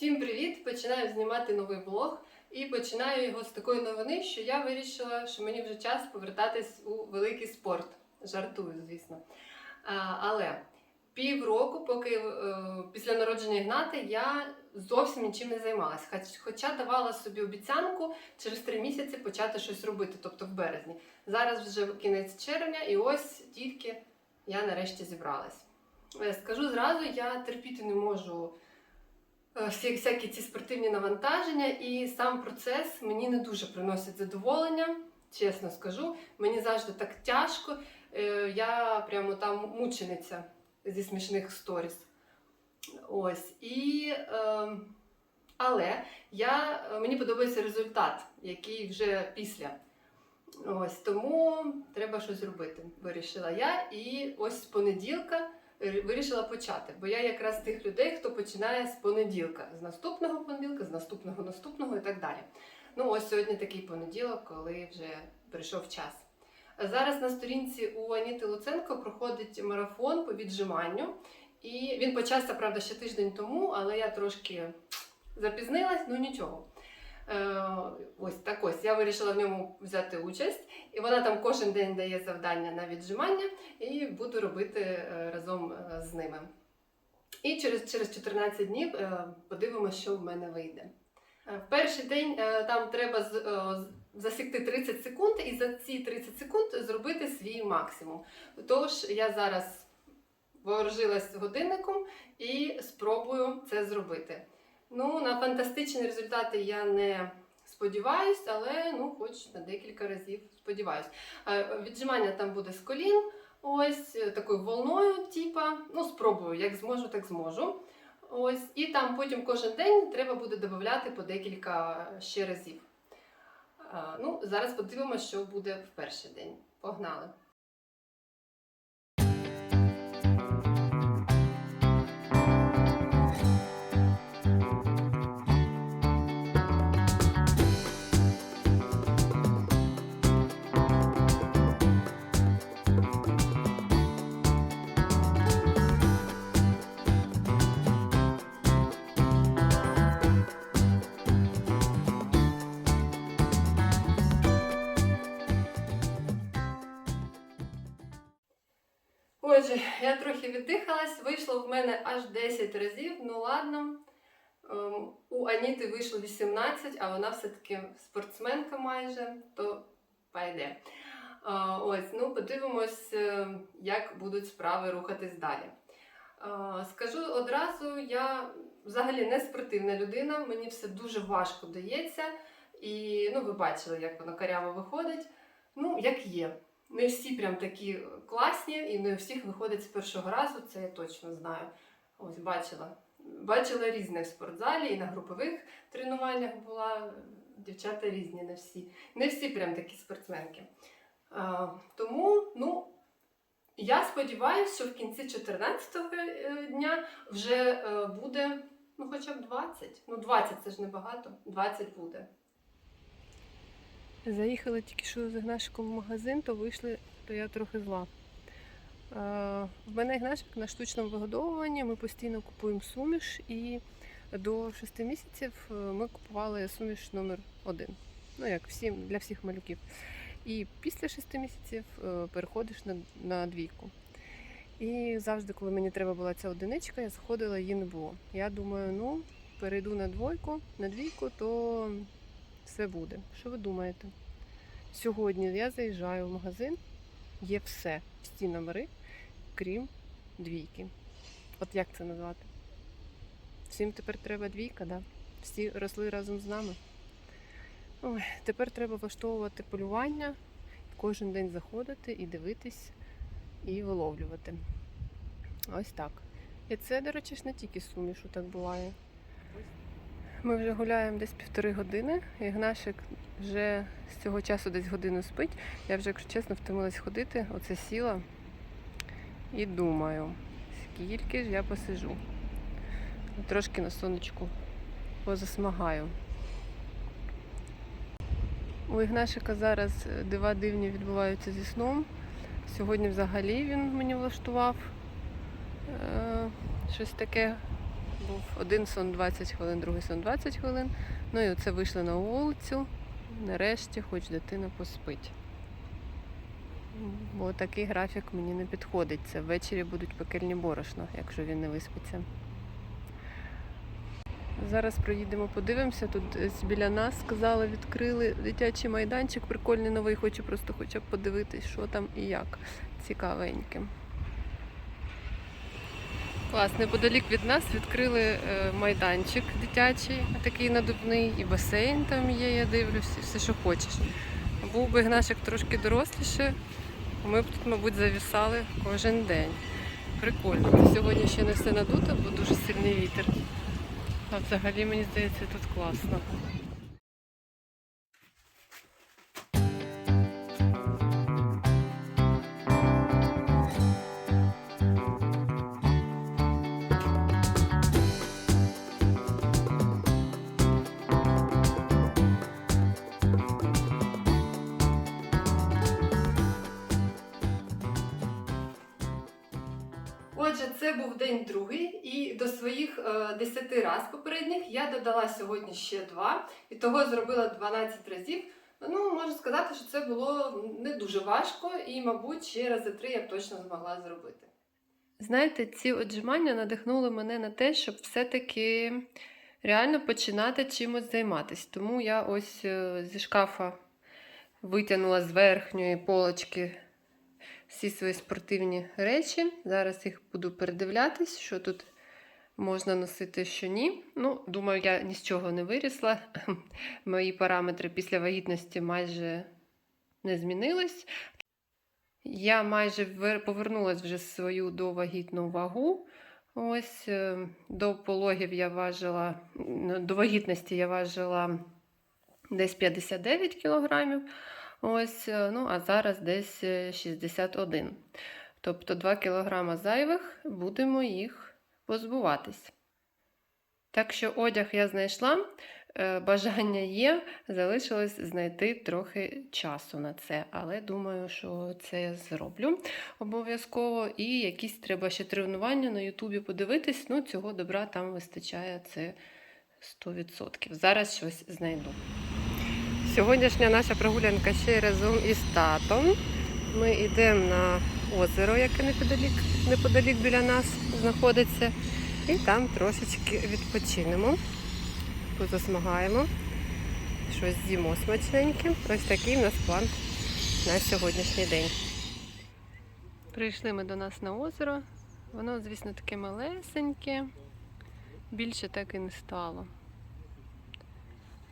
Всім привіт! Починаю знімати новий блог і починаю його з такої новини, що я вирішила, що мені вже час повертатись у великий спорт. Жартую, звісно. А, але півроку, поки е, після народження Ігната, я зовсім нічим не займалася. Хоч, хоча давала собі обіцянку через три місяці почати щось робити, тобто в березні. Зараз вже кінець червня, і ось тільки я нарешті зібралась. Е, Скажу зразу, я терпіти не можу всі, всякі ці спортивні навантаження, і сам процес мені не дуже приносить задоволення, чесно скажу. Мені завжди так тяжко. Е, Я прямо там мучениця зі смішних сторіс. Ось. І, е, але я, мені подобається результат, який вже після. Ось тому треба щось робити. Вирішила я. І ось з понеділка е, вирішила почати. Бо я якраз тих людей, хто починає з понеділка, з наступного понеділка, з наступного наступного і так далі. Ну ось сьогодні такий понеділок, коли вже прийшов час. Зараз на сторінці у Аніти Луценко проходить марафон по віджиманню. І він почався, правда, ще тиждень тому, але я трошки запізнилась, ну нічого. Е, ось так ось я вирішила в ньому взяти участь, і вона там кожен день дає завдання на віджимання, і буду робити е, разом е, з ними. І через, через 14 днів подивимося, що в мене вийде. В перший день там треба засікти 30 секунд, і за ці 30 секунд зробити свій максимум. Тож я зараз вооружилась годинником і спробую це зробити. Ну, на фантастичні результати я не сподіваюсь, але ну, хоч на декілька разів сподіваюсь. Е, Віджимання там буде з колін, ось е, такою волною, типа. Ну, спробую, як зможу, так зможу. Ось, і там потім кожен день треба буде додати по декілька ще разів. Е, Ну, зараз подивимося, що буде в перший день. Погнали! Отже, я трохи віддихалась, вийшло в мене аж 10 разів, ну ладно. Ем, У Аніти вийшло 18, а вона все-таки спортсменка майже, то пайде. Ось, ну подивимось, е, як будуть справи рухатись далі. Скажу одразу, я взагалі не спортивна людина, мені все дуже важко дається. І ну, ви бачили, як воно каряво виходить. Ну, як є. Не всі прям такі класні, і не у всіх виходить з першого разу, це я точно знаю. Ось бачила. Бачила різне в спортзалі і на групових тренуваннях була. Дівчата різні, не всі. Не всі прям такі спортсменки. А, тому, ну, я сподіваюся, що в кінці 14-го е, дня вже е, буде ну, хоча б 20. Ну, 20 це ж небагато, 20 буде. Заїхали тільки що з Ігнашиком в магазин, то вийшли, то я трохи зла. Е, В мене Ігнашик на штучному вигодовуванні, ми постійно купуємо суміш і до 6 місяців е, ми купували суміш номер 1 Ну як всім, для всіх малюків. І після 6 місяців е, переходиш на, на двійку. І завжди, коли мені треба була ця одиничка, я заходила, її не було. Я думаю, ну, перейду на двойку, на двійку, то все буде. Що ви думаєте? Сьогодні я заїжджаю в магазин, є все, всі номери, крім двійки. От як це назвати? Всім тепер треба двійка, да? Всі росли разом з нами. Ой, тепер треба влаштовувати полювання, кожен день заходити і дивитись, і виловлювати. Ось так. І це, до речі, ж не тільки з сумішу так буває. Ми вже гуляємо десь півтори години. Ігнашик вже з цього часу десь годину спить. Я вже, якщо чесно, втомилась ходити. Оце сіла і думаю, скільки ж я посижу. Трошки на сонечку позасмагаю. У Ігнашика зараз дива дивні відбуваються зі сном. Сьогодні взагалі він мені влаштував е, щось таке Був один сон 20 хвилин, другий сон 20 хвилин. Ну і оце вийшли на вулицю. Нарешті, хоч дитина поспить. Бо такий графік мені не підходить. Це ввечері будуть пекельні борошна, якщо він не виспиться. Зараз проїдемо, подивимося. Тут біля нас сказали, відкрили дитячий майданчик, прикольний новий. Хочу просто хоча б подивитись, що там і як. Цікавеньке. Клас, неподалік від нас відкрили е, майданчик дитячий, такий надувний, і басейн там є, я дивлюсь, і все, що хочеш. Був би Гнашик трошки доросліше, ми б тут, мабуть, завісали кожен день. Прикольно. Сьогодні ще не все надуто, бо дуже сильний вітер. А взагалі мені здається тут класно. Отже, це був день другий, і до своїх е, 10 раз попередніх я додала сьогодні ще два, і того зробила 12 разів. Ну, можу сказати, що це було не дуже важко, і, мабуть, ще рази три я б точно змогла зробити. Знаєте, ці отжимання надихнули мене на те, щоб все-таки реально починати чимось займатися. Тому я ось е, зі шкафа витягнула з верхньої полочки всі свої спортивні речі. Зараз їх буду передивлятись, що тут можна носити, що ні. Ну, думаю, я ні з чого не вирісла. Мої параметри після вагітності майже не змінились. Я майже вер- повернулась вже свою довагітну вагу. Ось е, до пологів я важила, до вагітності я важила десь 59 кілограмів. Ось, е, ну, а зараз десь е, 61. Тобто 2 кг зайвих, будемо їх позбуватись. Так що одяг я знайшла, е, бажання є, залишилось знайти трохи часу на це, але думаю, що це я зроблю обов'язково. І якісь треба ще тренування на Ютубі подивитись. Ну, цього добра там вистачає це 100%. Зараз щось знайду. Сьогоднішня наша прогулянка ще й разом із татом. Ми йдемо на озеро, яке неподалік, неподалік біля нас знаходиться. І там трошечки відпочинемо, позасмагаємо, щось з'їмо смачненьке. Ось такий в нас план на сьогоднішній день. Прийшли ми до нас на озеро. Воно, звісно, таке малесеньке. Більше так і не стало.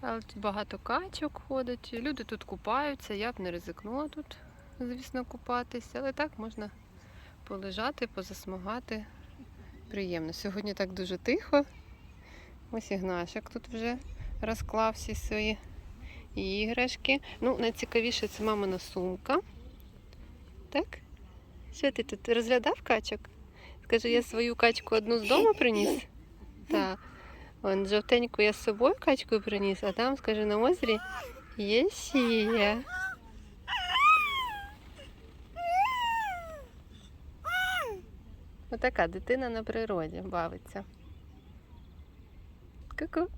Але тут багато качок ходить. Люди тут купаються. Я б не ризикнула тут, звісно, купатися, але так можна полежати, позасмагати. Приємно. Сьогодні так дуже тихо. Ось Ігнашик тут вже розклав всі свої іграшки. Ну, найцікавіше це мамина сумка. Так? Що ти тут розглядав качок? Скажи, я свою качку одну з дому приніс? Так. Вон жовтеньку я з собою качку приніс, а там, скажи, на озері є ще. Отака дитина на природі бавиться. Ку-ку.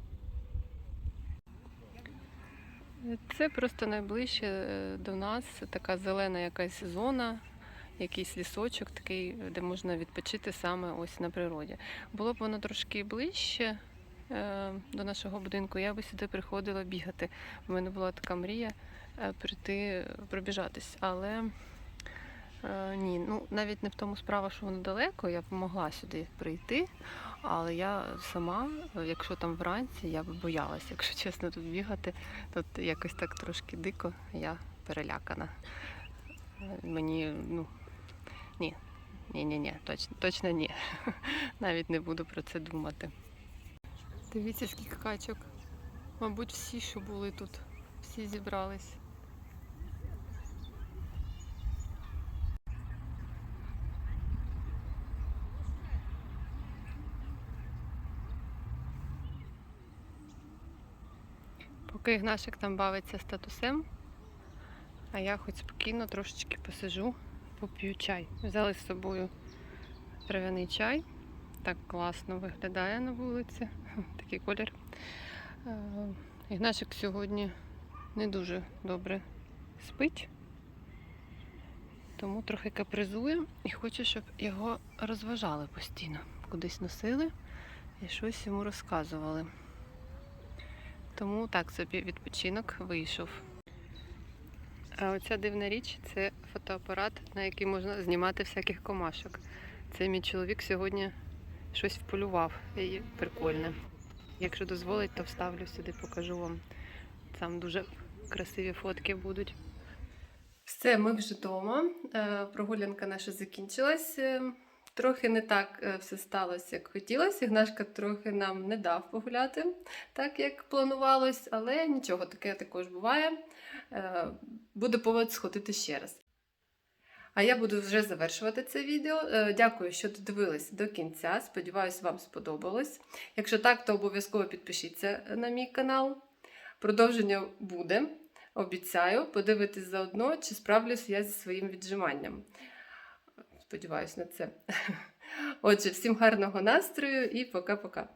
Це просто найближче е, до нас така зелена якась зона, якийсь лісочок такий, де можна відпочити саме ось на природі. Було б воно трошки ближче до нашого будинку, я би сюди приходила бігати. У мене була така мрія е, прийти е, пробіжатись, але е, ні, ну навіть не в тому справа, що воно далеко, я б могла сюди прийти, але я сама, е, якщо там вранці, я б боялася, якщо чесно, тут бігати, тут якось так трошки дико, я перелякана. Е, Мені, ну, ні, ні, ні, ні, точно, точно ні. Навіть не буду про це думати. Дивіться, скільки качок. Мабуть, всі, що були тут, всі зібрались. Поки Ігнашик там бавиться з татусем, а я хоч спокійно трошечки посижу, поп'ю чай. Взяли з собою трав'яний чай так класно виглядає на вулиці. Такий колір. Е, Ігнашик сьогодні не дуже добре спить, тому трохи капризує і хоче, щоб його розважали постійно. Кудись носили і щось йому розказували. Тому так собі відпочинок вийшов. А оця дивна річ це фотоапарат, на який можна знімати всяких комашок. Це мій чоловік сьогодні щось вполював і прикольне. Якщо дозволить, то вставлю сюди, покажу вам. Там дуже красиві фотки будуть. Все, ми вже вдома. Е, Прогулянка наша закінчилась. Трохи не так е, все сталося, як хотілося. Ігнашка трохи нам не дав погуляти, так як планувалось, але нічого таке також буває. Е, Буде повод сходити ще раз. А я буду вже завершувати це відео. Е, Дякую, що додивились до кінця. Сподіваюсь, вам сподобалось. Якщо так, то обов'язково підпишіться на мій канал. Продовження буде. Обіцяю, подивитись заодно, чи справлюсь я зі своїм віджиманням. Сподіваюсь на це. Отже, всім гарного настрою і пока-пока.